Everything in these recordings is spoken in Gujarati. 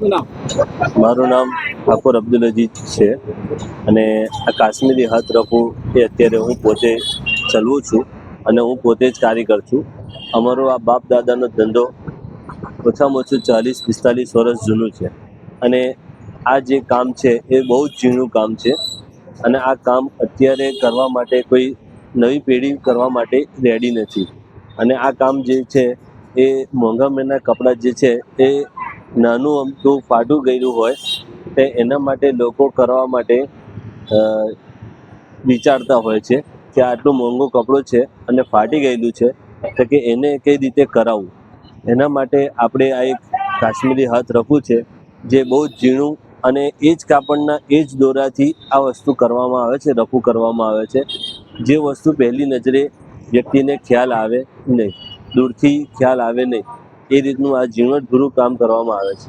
મારું નામ ઠાકોર અબ્દુલ અજીઝ છે અને આ કાશ્મીરી હાથ રફુ એ અત્યારે હું પોતે ચલવું છું અને હું પોતે જ કારીગર છું. અમારો આ બાપ દાદાનો ધંધો ઓછામાં ઓછું ચાલીસ, પિસ્તાલીસ વર્ષ જૂનું છે અને આ જે કામ છે એ બહુ જ જૂનું કામ છે અને આ કામ અત્યારે કરવા માટે કોઈ નવી પેઢી કરવા માટે રેડી નથી. અને આ કામ જે છે એ મોંઘા મહિના કપડાં જે છે એ નાનું અમથું ફાટું ગયેલું હોય, તે એના માટે લોકો કરવા માટે વિચારતા હોય છે કે આટલું મોંઘું કપડું છે અને ફાટી ગયેલું છે, તો કે એને કઈ રીતે કરાવવું? એના માટે આપણે આ એક કાશ્મીરી હાથ રફું છે, જે બહુ ઝીણું અને એ જ કાપડના એ જ દોરાથી આ વસ્તુ કરવામાં આવે છે રફું કરવામાં આવે છે. જે વસ્તુ પહેલી નજરે વ્યક્તિને ખ્યાલ આવે નહીં, દૂરથી ખ્યાલ આવે નહીં. એ રીતનું આ ઝીણવટભર્યું કામ કરવામાં આવે છે.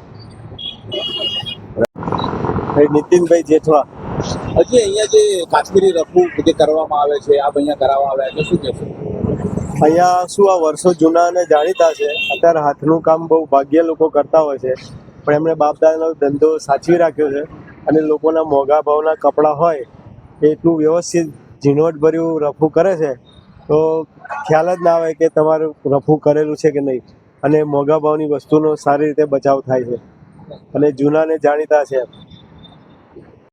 ભાઈ નીતિનભાઈ જેઠવા હજી અહીંયા જે કાશ્મીરી રફુ જે કરવામાં આવે છે આપ અહીંયા કરાવવા આવ્યા છે શું કહેશો? અહીંયા શું આ વર્ષો જૂના અને જાણીતા છે? અત્યારે હાથનું કામ બહુ ભાગ્ય લોકો કરતા હોય છે. પણ એમણે બાપદાદાનો ધંધો સાચવી રાખ્યો છે. અને લોકોના મોંઘા ભાવના કપડાં હોય એટલું વ્યવસ્થિત ઝીણવટભર્યું રફું કરે છે. તો ખ્યાલ જ ના આવે કે તમારું રફું કરેલું છે કે નહીં. અને મોંઘા ભાવની વસ્તુનો સારી રીતે બચાવ થાય છે. અને જૂના ને જાણીતા છે.